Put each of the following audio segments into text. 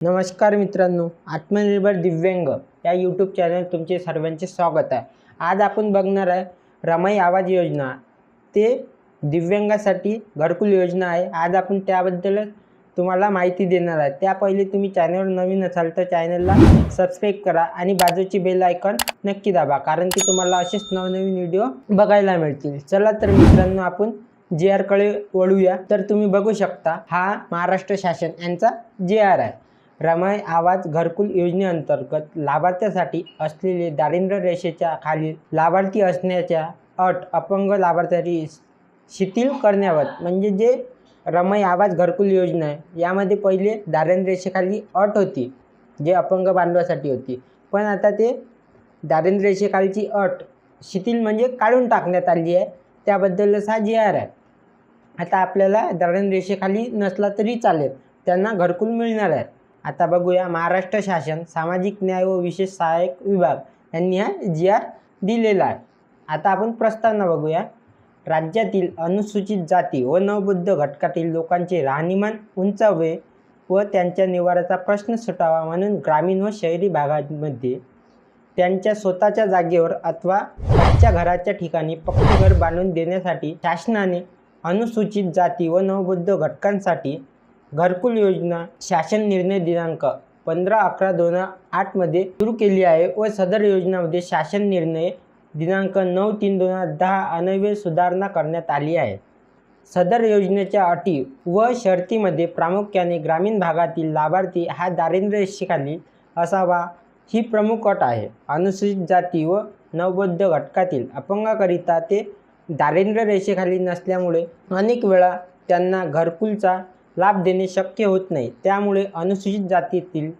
नमस्कार मित्रांनो आत्मनिर्भर दिव्यांग या यूट्यूब चॅनल तुमचे सर्वांचे स्वागत आहे. आज आपण बघणार आहे रमाई आवाज योजना. ते दिव्यांगासाठी घरकुल योजना आहे. आज आपण त्याबद्दल तुम्हाला माहिती देणार आहे. त्या पहिले तुम्ही चॅनलवर नवीन असाल तर चॅनलला सबस्क्राईब करा आणि बाजूची बेल आयकॉन नक्की दाबा कारण की तुम्हाला असेच नवनवीन व्हिडिओ बघायला मिळतील. चला तर मित्रांनो आपण जे आरकडे वळूया. तर तुम्ही बघू शकता हा महाराष्ट्र शासन यांचा जे आर आहे. रमाई आवाज घरकुल योजनेअंतर्गत लाभार्थ्यासाठी असलेले दारिद्र्य रेषेच्या खाली लाभार्थी असण्याच्या अट अपंग लाभार्थ्यांची शिथिल करण्यावर म्हणजे जे रमाई आवाज घरकुल योजना आहे यामध्ये पहिले दारिद्र्य रेषेखाली अट होती जे अपंग बांधवासाठी होती. पण आता ते दारिद्र्य रेषेखालची अट शिथिल म्हणजे काढून टाकण्यात आली आहे त्याबद्दलच हा जी आर आहे. आता आपल्याला दारिद्र्य रेषेखाली नसला तरी चालेल त्यांना घरकुल मिळणार आहे. आता बघूया महाराष्ट्र शासन सामाजिक न्याय व विशेष सहाय्यक विभाग यांनी हा जी आर दिलेला आहे. आता आपण प्रस्तावना बघूया. राज्यातील अनुसूचित जाती व नवबुद्ध घटकातील लोकांचे राहणीमान उंचावे व त्यांच्या निवाराचा प्रश्न सुटावा म्हणून ग्रामीण व शहरी भागांमध्ये त्यांच्या स्वतःच्या जागेवर अथवा त्यांच्या घराच्या ठिकाणी पक्के घर बांधून देण्यासाठी शासनाने अनुसूचित जाती व नवबुद्ध घटकांसाठी घरकुल योजना शासन निर्णय दिनांक पंधरा अकरा दोन हजार आठमध्ये सुरू केली आहे व सदर योजनामध्ये शासन निर्णय दिनांक नऊ तीन दोन हजार दहा अन्वये सुधारणा करण्यात आली आहे. सदर योजनेच्या अटी व शर्तीमध्ये प्रामुख्याने ग्रामीण भागातील लाभार्थी हा दारिद्र्य रेषेखाली असावा ही प्रमुख अट आहे. अनुसूचित जाती व नवबद्ध घटकातील अपंगाकरिता ते दारिद्र्यरेषेखाली नसल्यामुळे अनेक वेळा त्यांना घरकुलचा लाभ देणे शक्य होत नाही. त्यामुळे अनुसूचित जातीतील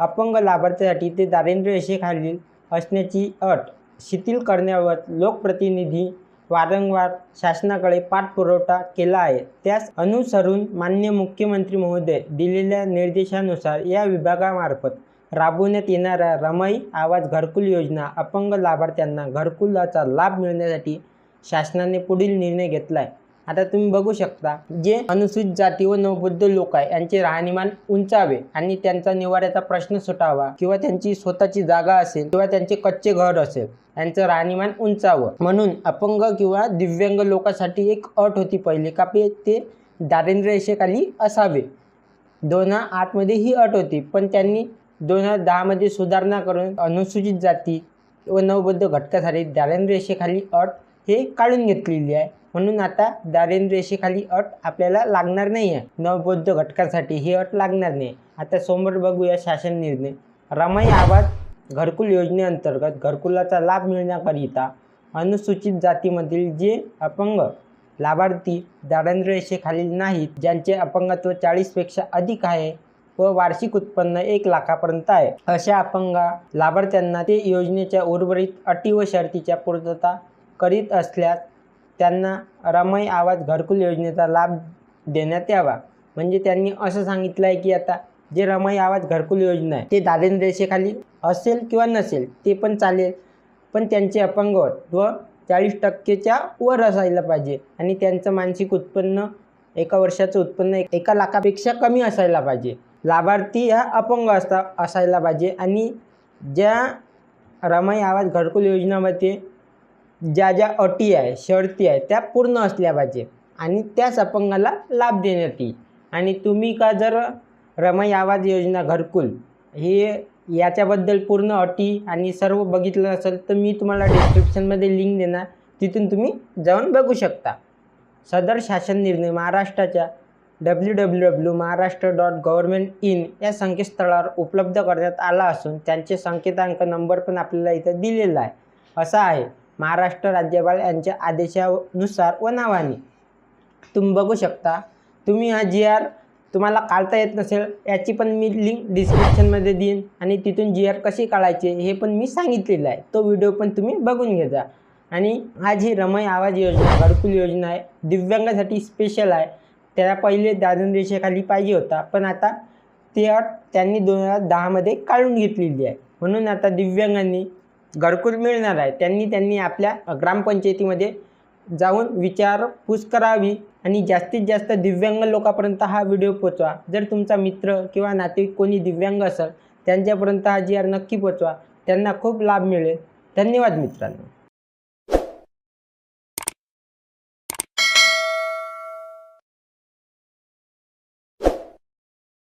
अपंग लाभार्थ्यासाठी ते दारिद्र्य रेषेखालील असण्याची अट शिथिल करण्यावर लोकप्रतिनिधी वारंवार शासनाकडे पाठपुरवठा केला आहे. त्यास अनुसरून मान्य मुख्यमंत्री महोदय दिलेल्या निर्देशानुसार या विभागामार्फत राबवण्यात येणाऱ्या रमाई आवाज घरकुल योजना अपंग लाभार्थ्यांना घरकुलाचा लाभ मिळण्यासाठी शासनाने पुढील निर्णय घेतला आहे आता तुम्ही बघू शकता जे अनुसूचित जाती व नवबुद्ध लोक आहे यांचे राहणीमान उंचावे आणि त्यांचा निवाऱ्याचा प्रश्न सुटावा किंवा त्यांची स्वतःची जागा असेल किंवा त्यांचे कच्चे घर असेल यांचं राहणीमान उंचावं. म्हणून अपंग किंवा दिव्यांग लोकांसाठी एक अट होती पहिले का पे ते दारिद्र्य रेषेखाली असावे. दोन हजार आठमध्ये ही अट होती पण त्यांनी दोन हजार दहामध्ये सुधारणा करून अनुसूचित जाती व नवबद्ध घटकासाठी दारिद्र्य रेषेखाली अट हे काढून घेतलेली आहे. म्हणून आता दारिद्र्यरेषेखाली अट आपल्याला लागणार नाही आहे नवबौद्ध घटकासाठी ही अट लागणार नाही. आता समोर बघूया शासन निर्णय. रमाई आवाज घरकुल योजनेअंतर्गत घरकुलाचा लाभ मिळण्याकरिता अनुसूचित जातीमधील जे अपंग लाभार्थी दारिद्र्यरेषेखालील नाहीत ज्यांचे अपंगत्व चाळीसपेक्षा अधिक आहे व वार्षिक उत्पन्न एक लाखापर्यंत आहे. अशा अपंग लाभार्थ्यांना ते योजनेच्या उर्वरित अटी व शर्तीच्या पूर्तता करीत असल्यास त्यांना रमाई आवाज घरकुल योजनेचा लाभ देण्यात यावा. म्हणजे त्यांनी असं सांगितलं आहे की आता जे रमाई आवाज घरकुल योजना आहे ते दारिद्र्य रेषेखाली असेल किंवा नसेल ते पण चालेल. पण त्यांचे अपंग व चाळीस टक्केच्या वर असायला पाहिजे आणि त्यांचं मानसिक उत्पन्न एका वर्षाचं उत्पन्न एका लाखापेक्षा कमी असायला पाहिजे. लाभार्थी ह्या अपंग असता असायला पाहिजे. आणि ज्या रमाई आवाज घरकुल योजनामध्ये ज्या ज्या अटी आहे शर्ती आहे त्या पूर्ण असल्या पाहिजे. आणि त्याच अपंगाला लाभ देण्यात येईल आणि तुम्ही का जर रमाई आवाज योजना घरकुल हे याच्याबद्दल पूर्ण अटी आणि सर्व बघितलं असेल तर मी तुम्हाला डिस्क्रिप्शनमध्ये लिंक देणार. तिथून तुम्ही जाऊन बघू शकता. सदर शासन निर्णय महाराष्ट्राच्या W W W Maharashtra dot government in या संकेतस्थळावर उपलब्ध करण्यात आला असून त्यांचे संकेतांक नंबर पण आपल्याला इथं दिलेला आहे. असा आहे. महाराष्ट्र राज्यपाल यांच्या आदेशानुसार व नावाने. तुम्ही बघू शकता. तुम्ही हा जी आर तुम्हाला काढता येत नसेल याची पण मी लिंक डिस्क्रिप्शनमध्ये देईन आणि तिथून जी आर कशी काढायचे हे पण मी सांगितलेलं आहे. तो व्हिडिओ पण तुम्ही बघून घेजा आणि हा जी रमय आवाज योजना घरकुल योजना आहे. दिव्यांगासाठी स्पेशल आहे. त्याला पहिले दादन रेषेखाली पाहिजे होता. पण आता ते अट त्यांनी दोन हजार दहामध्ये काढून घेतलेली आहे. म्हणून आता दिव्यांगांनी घरकुल मिळणार आहे. त्यांनी त्यांनी आपल्या ग्रामपंचायतीमध्ये जाऊन विचारपूस करावी आणि जास्तीत जास्त दिव्यांग लोकांपर्यंत हा व्हिडिओ पोचवा. जर तुमचा मित्र किंवा नातेवाईक कोणी दिव्यांग असेल त्यांच्यापर्यंत हा जी आर नक्की पोचवा. त्यांना खूप लाभ मिळेल. धन्यवाद मित्रांनो.